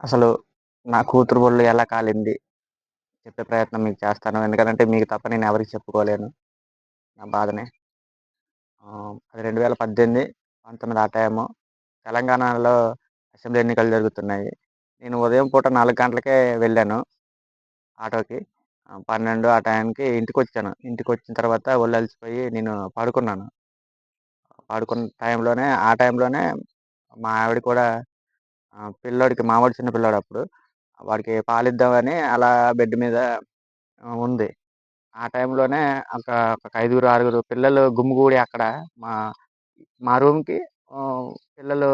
అసలు నా కూతురు ఒళ్ళు ఎలా కాలింది చెప్పే ప్రయత్నం మీకు చేస్తాను. ఎందుకంటే మీకు తప్ప నేను ఎవరికీ చెప్పుకోలేను నా బాధని. ఆహ్, అది 2018, 19 ఆ టైము. తెలంగాణలో అసెంబ్లీ ఎన్నికలు జరుగుతున్నాయి. నేను ఉదయం పూట నాలుగు గంటలకే వెళ్ళాను ఆటోకి. పన్నెండు ఆ టైంకి ఇంటికి వచ్చాను ఇంటికి వచ్చిన తర్వాత ఒళ్ళు అలసిపోయి నేను పడుకున్నాను. పడుకున్న టైంలోనే ఆ టైంలోనే మా ఆవిడ కూడా పిల్లోడికి మా చిన్న చిన్న పిల్లోడప్పుడు. వాడికి పాలిద్దామని అలా బెడ్ మీద ఉంది. ఆ టైంలోనే ఒక ఒక ఐదుగురు, ఆరుగురు పిల్లలు గుమ్మిగూడి అక్కడ మా మా రూమ్‌కి పిల్లలు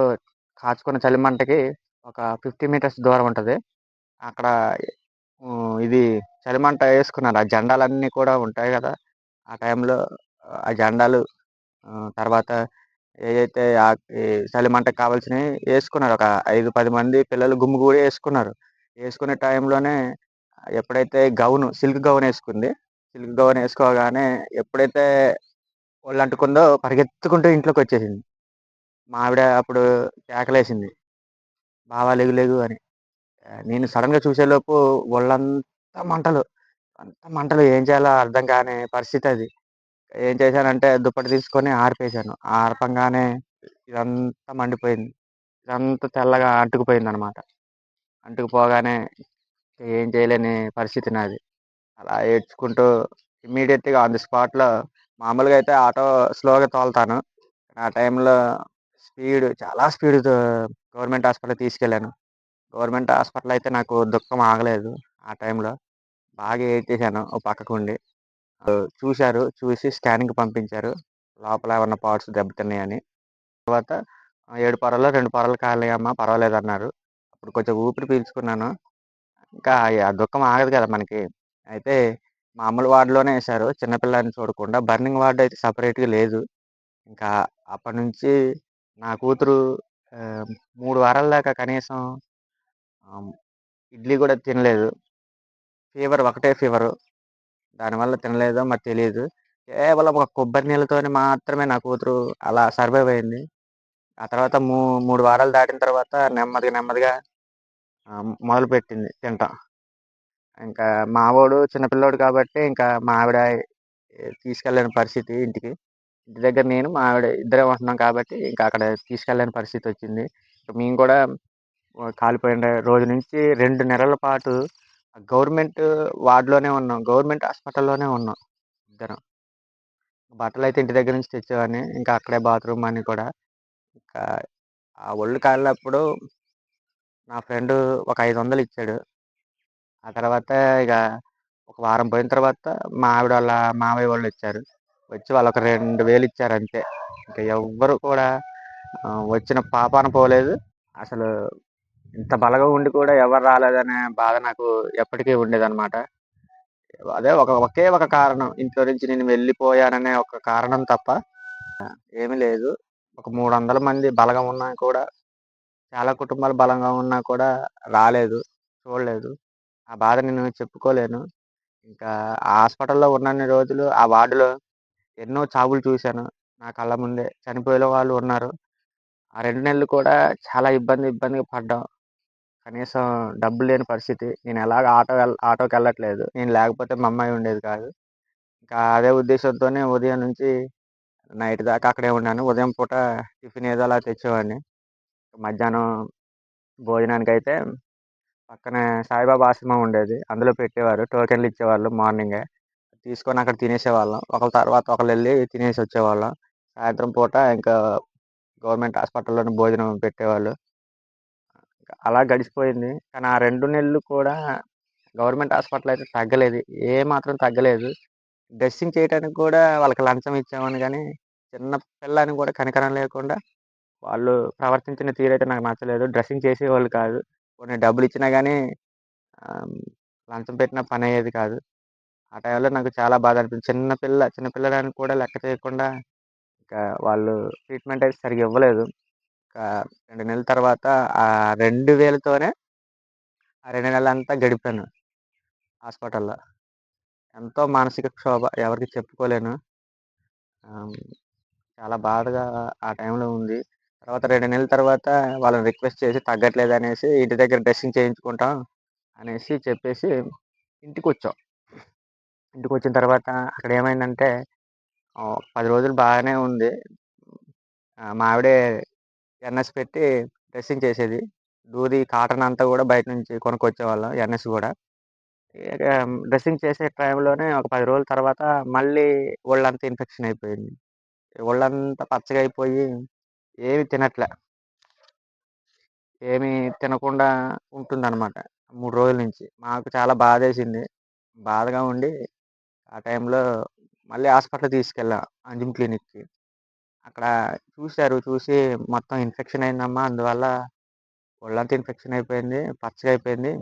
కాచుకున్న చలిమంటకి ఒక 50 మీటర్స్ దూరం ఉంటుంది అక్కడ ఇది చలిమంట వేసుకున్నారు ఆ జెండాలన్నీ కూడా ఉంటాయి కదా ఆ టైంలో ఆ జెండాలు తర్వాత ఏదైతే చలి ఈ చలిమంటకు వేసుకున్నారు ఒక 5, 10 మంది పిల్లలు గుమ్మి కూడా వేసుకున్నారు వేసుకునే టైంలోనే ఎప్పుడైతే గౌను సిల్క్ గౌన్ వేసుకుంది సిల్క్ గౌన్ వేసుకోగానే ఎప్పుడైతే ఒళ్ళంటుకుందో పరిగెత్తుకుంటూ ఇంట్లోకొచ్చేసింది. మా ఆవిడ అప్పుడు కేకలేసింది. బావా లేగు లెగు" అని. నేను సడన్గా చూసేలోపు ఒళ్ళంతా మంటలు. అంతా మంటలు ఏం చేయాలో అర్థం కాని అది ఏం చేశానంటే దుప్పటి తీసుకొని ఆర్పేశాను. ఆర్పంగానే ఇదంతా మండిపోయింది. ఇదంతా తెల్లగా అంటుకుపోయిందనమాట. అంటుకుపోగానే ఏం చేయలేని పరిస్థితి నాది. అలా ఏడ్చుకుంటూ ఇమ్మీడియట్గా ఆన్ ది స్పాట్‌లో మామూలుగా అయితే ఆటో స్లోగా తోలుతాను. ఆ టైంలో స్పీడ్ చాలా స్పీడ్‌తో గవర్నమెంట్ హాస్పిటల్‌కి తీసుకెళ్ళాను. గవర్నమెంట్ హాస్పిటల్ అయితే నాకు దుఃఖం ఆగలేదు ఆ టైంలో. బాగా ఏడ్చేశాను ఓ పక్కకుండి. చూశారు చూసి స్కానింగ్‌కి పంపించారు. లోపల ఏమన్నా పార్ట్స్ దెబ్బతిన్నాయని. తర్వాత ఏడు 7 పొరల్లో 2 పొరలు పర్వాలేదు పర్వాలేదన్నారు. అప్పుడు కొంచెం ఊపిరి పీల్చుకున్నాను. ఇంకా ఆ దుఃఖం ఆగదు కదా మనకి. అయితే మామూలు వార్డ్‌లోనే వేశారు చిన్నపిల్లని చూడకుండా. బర్నింగ్ వార్డ్ అయితే సపరేట్గా లేదు. ఇంకా అప్పటినుంచి నా కూతురు మూడు వారాల దాకా కనీసం ఇడ్లీ కూడా తినలేదు. ఫీవర్ ఒకటే ఫీవరు. దానివల్ల తినలేదో మరి తెలియదు కేవలం ఒక కొబ్బరి నీళ్ళతోని మాత్రమే నా కూతురు అలా సర్వైవ్ అయింది. ఆ తర్వాత మూ మూడు వారాలు దాటిన తర్వాత నెమ్మదిగా నెమ్మదిగా మొదలుపెట్టింది తింటాం ఇంకా మావోడు చిన్నపిల్లోడు కాబట్టి ఇంకా మా ఆవిడ తీసుకెళ్ళని తీసుకెళ్ళలేని పరిస్థితి ఇంటికి. ఇంటి దగ్గర నేను, మా ఆవిడ ఇద్దరే ఉంటున్నాం కాబట్టి ఇంకా అక్కడ తీసుకెళ్ళలేని పరిస్థితొచ్చింది. మేము కూడా కాలిపోయిన రోజు నుంచి రెండు నెలల పాటు గవర్నమెంట్ వార్డ్‌లోనే ఉన్నాం. గవర్నమెంట్ హాస్పిటల్‌లోనే ఉన్నాం ఇద్దరం. బట్టలైతే ఇంటి దగ్గర నుంచి తెచ్చేవాడిని. ఇంకా అక్కడే బాత్రూమ్ అన్నీ కూడా. ఇంకా ఆ ఒళ్ళు కాలినప్పుడు నా ఫ్రెండు ఒక 500 ఇచ్చాడు. ఆ తర్వాత ఇక ఒక వారం పోయిన తర్వాత మా ఆవిడ వాళ్ళ మామయ్య వాళ్ళొచ్చారు. వచ్చి వాళ్ళొక 2000 ఇచ్చారంతే. ఇంక ఎవ్వరు కూడా ఆహ్, వచ్చిన పాపాన పోలేదు. అసలు ఇంత బలంగా ఉండి కూడా ఎవరు రాలేదనే బాధ నాకు ఎప్పటికీ ఉండేదనమాట. అదే ఒక ఒకే ఒక కారణం. ఇంట్లో నుంచి నేను వెళ్ళిపోయాననే ఒక కారణం తప్ప ఏమీ లేదు. ఒక 300 మంది బలంగా ఉన్నా కూడా చాలా కుటుంబాలు బలంగా ఉన్నా కూడా రాలేదు. చూడలేదు. ఆ బాధ నేను చెప్పుకోలేను. ఇంకా హాస్పిటల్‌లో ఉన్నన్ని రోజులు ఆ వార్డులో ఎన్నో చావులు చూశాను. నా కళ్ళ ముందే. చనిపోయిన వాళ్ళు ఉన్నారు. ఆ రెండు నెలలు కూడా చాలా ఇబ్బంది ఇబ్బందిగా పడ్డాం. కనీసం డబ్బులు లేని పరిస్థితి. నేను ఎలాగ ఆటో ఆటోకి వెళ్ళట్లేదు నేను లేకపోతే మా అమ్మాయి ఉండేది కాదు. ఇంకా అదే ఉద్దేశంతోనే ఉదయం నుంచి నైట్ దాకా అక్కడే ఉన్నాను. ఉదయం పూట టిఫిన్ ఏదో అలా తెచ్చేవాడిని. మధ్యాహ్నం భోజనానికైతే పక్కనే సాయిబాబా ఆశ్రమం ఉండేది. అందులో పెట్టేవారు. టోకెన్‌లు ఇచ్చేవాళ్ళు మార్నింగే. తీసుకొని అక్కడ తినేసేవాళ్ళం. ఒకళ్ళ తర్వాత ఒకరు వెళ్ళి తినేసి వచ్చేవాళ్ళం సాయంత్రం పూట ఇంకా గవర్నమెంట్ హాస్పిటల్‌లోనే భోజనం పెట్టేవాళ్ళు. అలా గడిచిపోయింది. కానీ ఆ రెండు నెలలు కూడా గవర్నమెంట్ హాస్పిటల్ అయితే తగ్గలేదు. ఏ మాత్రం తగ్గలేదు. డ్రెస్సింగ్ చేయటానికి కూడా వాళ్ళకి లంచం ఇచ్చామని కానీ చిన్న పిల్లని కూడా కనికరం లేకుండా వాళ్ళు ప్రవర్తించిన తీరైతే నాకు నచ్చలేదు. డ్రెస్సింగ్ చేసేవాళ్ళు కాదు. కొన్ని డబ్బులిచ్చినా ఇచ్చినా కానీ లంచం పెట్టినా అయ్యేది కాదు. ఆ టైంలో నాకు చాలా బాధ అనిపించింది. చిన్నపిల్ల చిన్నపిల్లడానికి కూడా లెక్క చేయకుండా ఇంకా వాళ్ళు ట్రీట్మెంట్ అయితే సరిగ్గా ఇవ్వలేదు. ఒక రెండు నెలల తర్వాత ఆ 2000తోనే ఆ రెండు నెలలంతా గడిపాను హాస్పిటల్‌లో. ఎంతో మానసిక క్షోభ ఎవరికీ చెప్పుకోలేను. చాలా బాధగా ఆ టైంలో ఉంది. తర్వాత రెండు నెలల తర్వాత వాళ్ళని రిక్వెస్ట్ చేసి తగ్గట్లేదు అనేసి ఇంటి దగ్గర డ్రెస్సింగ్ చేయించుకుంటాం అనేసి చెప్పేసి ఇంటికొచ్చాం. ఇంటికొచ్చిన తర్వాత అక్కడ ఏమైందంటే పది రోజులు బాగానే ఉంది. మా ఆవిడే ఎన్ఎస్ పెట్టి డ్రెస్సింగ్ చేసేది. దూది కాటన్ అంతా కూడా బయట నుంచి కొనుక్కొచ్చేవాళ్ళం ఎన్ఎస్ కూడా డ్రెస్సింగ్ చేసే టైంలోనే ఒక పది రోజుల తర్వాత మళ్ళీ ఒళ్ళంతా ఇన్ఫెక్షన్ అయిపోయింది. ఒళ్ళంతా పచ్చగా అయిపోయి ఏమి తినట్లే. ఏమి తినకుండా ఉంటుందన్నమాట మూడు రోజుల నుంచి. మాకు చాలా బాధేసింది. బాధగా ఉండి ఆ టైంలో మళ్ళీ హాస్పిటల్‌కి తీసుకెళ్ళాం అంజుమ్ క్లినిక్‌కి. అక్కడ చూశారు చూసి మొత్తం ఇన్ఫెక్షన్ అయిందమ్మా. అందువల్ల ఒళ్ళంతా ఇన్ఫెక్షన్ అయిపోయింది. పచ్చగా అయిపోయింది.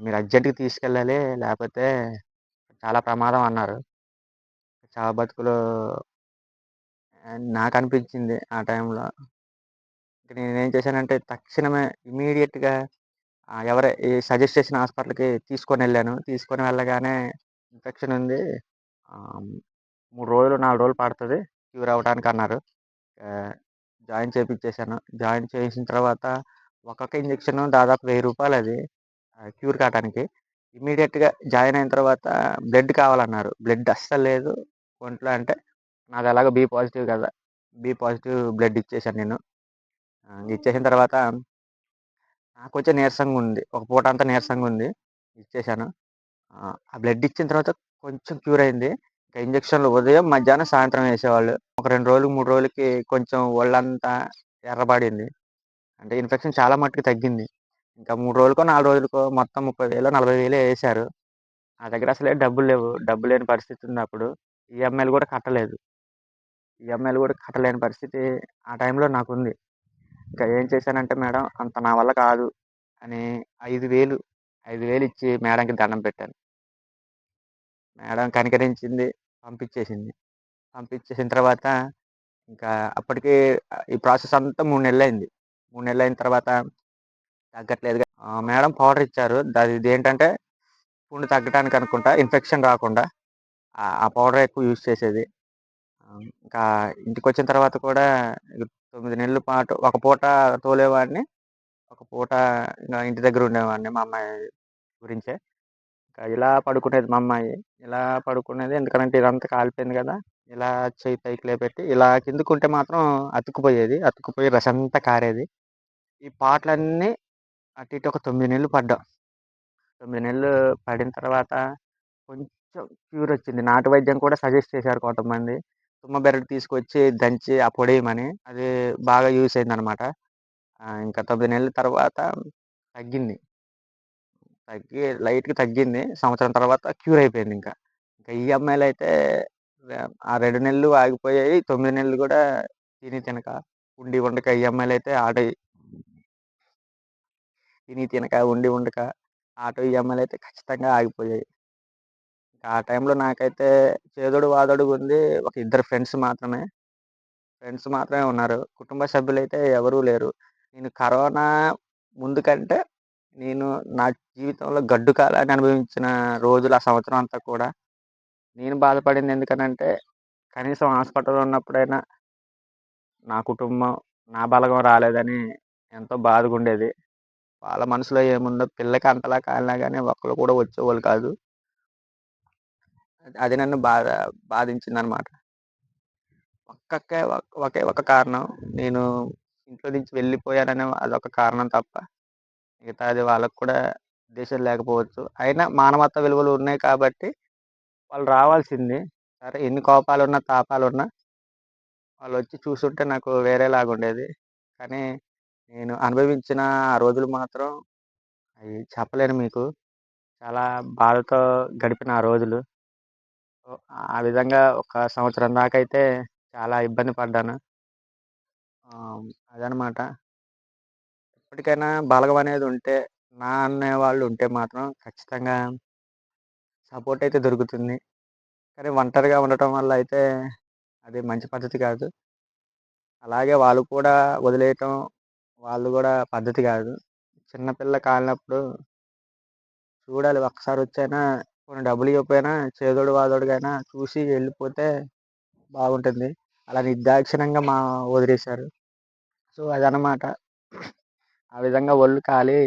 మీరు అర్జెంట్‌గా తీసుకెళ్ళాలి. లేకపోతే చాలా ప్రమాదం అన్నారు. చావ బతుకులు నాకు అనిపించింది ఆ టైంలో. ఇంక నేనేం చేశానంటే తక్షణమే ఇమీడియట్గా ఎవరు ఈ సజెస్ట్ చేసిన హాస్పిటల్‌కి తీసుకొని వెళ్ళాను తీసుకొని వెళ్ళగానే ఇన్ఫెక్షన్ ఉంది. మూడు రోజులు, నాలుగు రోజులు పడుతుంది క్యూర్ అవ్వడానికి అన్నారు జాయిన్ చేయించేశాను జాయిన్ చేసిన తర్వాత ఒక్కొక్క ఇంజెక్షన్ దాదాపు వెయ్యి రూపాయలు అది క్యూర్ కావడానికి ఇమీడియట్గా జాయిన్ అయిన తర్వాత బ్లడ్ కావాలన్నారు. బ్లడ్ అస్సలు లేదు ఒంట్లో అంటే నాది ఎలాగో బి పాజిటివ్ కదా! బి పాజిటివ్ బ్లడ్ ఇచ్చేసాను నేను. ఇచ్చేసిన తర్వాత నాకు వచ్చే నీరసంగా ఉంది. ఒక పూట అంతా నీరసంగా ఉంది. ఇచ్చేసాను. ఆ బ్లడ్ ఇచ్చిన తర్వాత కొంచెం క్యూర్ అయింది. ఇంజక్షన్లు ఉదయం, మధ్యాహ్నం, సాయంత్రం వేసేవాళ్ళు ఒక రెండు రోజులు, మూడు రోజులకి కొంచెం ఒళ్ళంతా ఎర్రబడింది. అంటే ఇన్ఫెక్షన్ చాలా మట్టుకు తగ్గింది. ఇంకా మూడు రోజులకో, నాలుగు రోజులకో మొత్తం ముప్పై వేలు నలభై వేలు వేసారు నా దగ్గర అసలే డబ్బులు లేవు. డబ్బు లేని పరిస్థితి ఉన్నప్పుడు ఈఎంఐలు కూడా కట్టలేదు. ఈఎంఐలు కూడా కట్టలేని పరిస్థితి ఆ టైంలో నాకుంది. ఇంకా ఏం చేశానంటే మేడం అంత నా వల్ల కాదు అని ఐదు వేలు ఐదు వేలు ఇచ్చి మేడంకి దండం పెట్టాను. మేడం కనికరించింది. పంపించేసింది. పంపించేసిన తర్వాత ఇంకా అప్పటికి ఈ ప్రాసెస్ అంతా మూడు నెలలు అయింది మూడు నెలలు అయిన తర్వాత తగ్గట్లేదు మేడం పౌడర్ ఇచ్చారు. అది ఇదేంటంటే పుండు తగ్గటానికి అనుకుంటా. ఇన్ఫెక్షన్ రాకుండా. ఆ పౌడరే ఎక్కువ యూజ్ చేసేది. ఇంకా ఇంటికి వచ్చిన తర్వాత కూడా తొమ్మిది నెలల పాటు ఒక పూట తోలేవాడిని. ఒక పూట ఇంకా ఇంటి దగ్గర ఉండేవాడిని మా అమ్మాయి గురించే. ఇంకా ఇలా పడుకునేది మా అమ్మాయి. ఇలా పడుకునేది ఎందుకంటే ఇదంతా కాలిపోయింది కదా ఇలా చేయి పైకి లేపెట్టి ఇలా కిందకుంటే మాత్రం అతుక్కుపోయేది. అతుక్కుపోయి రసంతా కారేది. ఈ పాటలన్నీ అటు ఇటు ఒక తొమ్మిది నెలలు పడ్డాం. తొమ్మిది నెలలు పడిన తర్వాత కొంచెం క్యూరొచ్చింది. నాటు వైద్యం కూడా సజెస్ట్ చేశారు కొంతమంది. తుమ్మ బెరడు తీసుకొచ్చి దంచి ఆ పొడేయమని. అది బాగా యూస్ అయిందనమాట. ఇంకా తొమ్మిది నెలల తర్వాత తగ్గింది. తగ్గి లైట్‌గా తగ్గింది. సంవత్సరం తర్వాత క్యూర్ అయిపోయింది ఇంకా ఇంక ఈ అమ్మాయిలు ఆహ్, ఆ 2 నెలలు ఆగిపోయాయి. 9 నెలలు గూడా తిని తినక, ఉండి ఉండక అయితే ఆటోయి. తిని తినక, ఉండి ఉండక ఆటో అయితే ఖచ్చితంగా ఆగిపోయాయి. ఆ టైంలో నాకైతే చేదోడు వాదోడుగుంది. ఒక ఇద్దరు ఫ్రెండ్స్ మాత్రమే. ఫ్రెండ్స్ మాత్రమే ఉన్నారు. కుటుంబ సభ్యులైతే ఎవరూ లేరు. నేను కరోనా ముందు కంటే నేను నా జీవితంలో గడ్డు కాలాన్ని అనుభవించిన రోజులు ఆ సంవత్సరం అంతా కూడా నేను బాధపడింది ఎందుకనంటే కనీసం హాస్పిటల్‌లో ఉన్నప్పుడైనా నా కుటుంబం, నా బలగం రాలేదని ఎంతో బాధగా ఉండేది వాళ్ళ మనసులో ఏముందో పిల్లకి అంతలా కాలినా కానీ ఒక్కరు కూడా వచ్చేవాళ్ళు కాదు. అది అది నన్ను బాధ బాధించింది అనమాట ఒక్కొక్క ఒకే ఒక కారణం. నేను ఇంట్లో నుంచి వెళ్ళిపోయాననే అదొక కారణం తప్ప, మిగతాది వాళ్ళకి కూడా ఉద్దేశం లేకపోవచ్చు. అయినా మానవత్వ విలువలు ఉన్నాయి కాబట్టి వాళ్ళు రావాల్సింది. సరే ఎన్ని కోపాలున్నా, తాపాలున్నా వాళ్ళొచ్చి చూసుంటే నాకు వేరేలాగుండేది. కానీ నేను అనుభవించిన ఆ రోజులు మాత్రం అవి చెప్పలేను మీకు. చాలా బాధతో గడిపిన ఆ రోజులు. ఆ విధంగా ఒక సంవత్సరం దాకైతే చాలా ఇబ్బంది పడ్డాను. అదనమాట. ఎప్పటికైనా బలగం అనేది ఉంటే, నా అనేవాళ్ళు ఉంటే మాత్రం ఖచ్చితంగా సపోర్ట్ అయితే దొరుకుతుంది. కానీ ఒంటరిగా ఉండటం వల్ల అయితే అది మంచి పద్ధతి కాదు. అలాగే వాళ్ళు కూడా వదిలేయటం, వాళ్ళు కూడా పద్ధతి కాదు. చిన్నపిల్ల కాలినప్పుడు చూడాలి ఒక్కసారొచ్చైనా కొన్ని డబ్బులు ఇవ్వకపోయినా చేదోడు వాదోడుగైనా చూసి వెళ్ళిపోతే బాగుంటుంది. అలా నిర్దాక్షిణ్యంగా మా వదిలేశారు. సో అదనమాట ఆ విధంగా ఒళ్ళు కాలి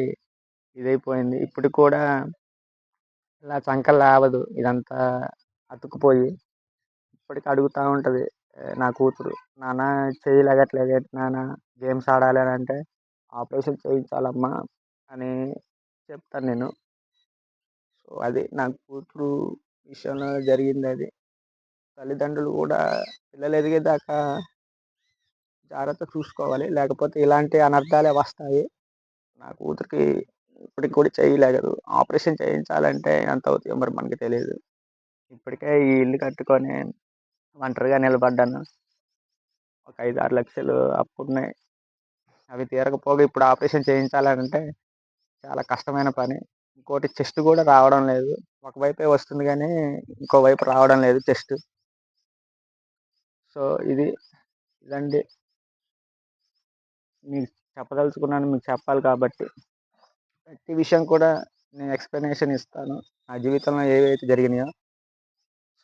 ఇదైపోయింది. ఇప్పటికి కూడా ఇలా చంకలు లేవదు ఇదంతా అతుక్కుపోయి ఇప్పటికి అడుగుతూ ఉంటుంది నా కూతురు నాన్న చెయ్యి ఏంటి నాన్న గేమ్స్ ఆడాలి అని అంటే ఆపరేషన్ చేయించాలమ్మా అని చెప్తాను నేను. సో అది నా కూతురు విషయంలో జరిగింది అది. తల్లిదండ్రులు కూడా పిల్లలు ఎదిగేదాకా జాగ్రత్త చూసుకోవాలి. లేకపోతే ఇలాంటి అనర్థాలే వస్తాయి. నా కూతురికి ఇప్పటికి కూడా చేయలేగదు ఆపరేషన్ చేయించాలంటే ఎంత అవుతుందో మరి మనకి తెలియదు ఇప్పటికే ఈ ఇల్లు కట్టుకొని ఒంటరిగా నిలబడ్డాను. ఒక ఐదు ఆరు లక్షలు అప్పు ఉన్నాయి అవి తీరకపోగా ఇప్పుడు ఆపరేషన్ చేయించాలంటే చాలా కష్టమైన పని. ఇంకోటి చెస్ట్ కూడా రావడం లేదు. ఒకవైపే వస్తుంది కానీ ఇంకోవైపు రావడం లేదు చెస్ట్. సో ఇది ఇదండి. మీకు చెప్పదలుచుకున్నాను మీకు చెప్పాలి కాబట్టి. ప్రతి విషయం కూడా నేను ఎక్స్ప్లెనేషన్ ఇస్తాను. నా జీవితంలో ఏవైతే జరిగినాయో.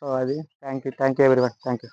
సో అది. Thank you thank you everyone. Thank you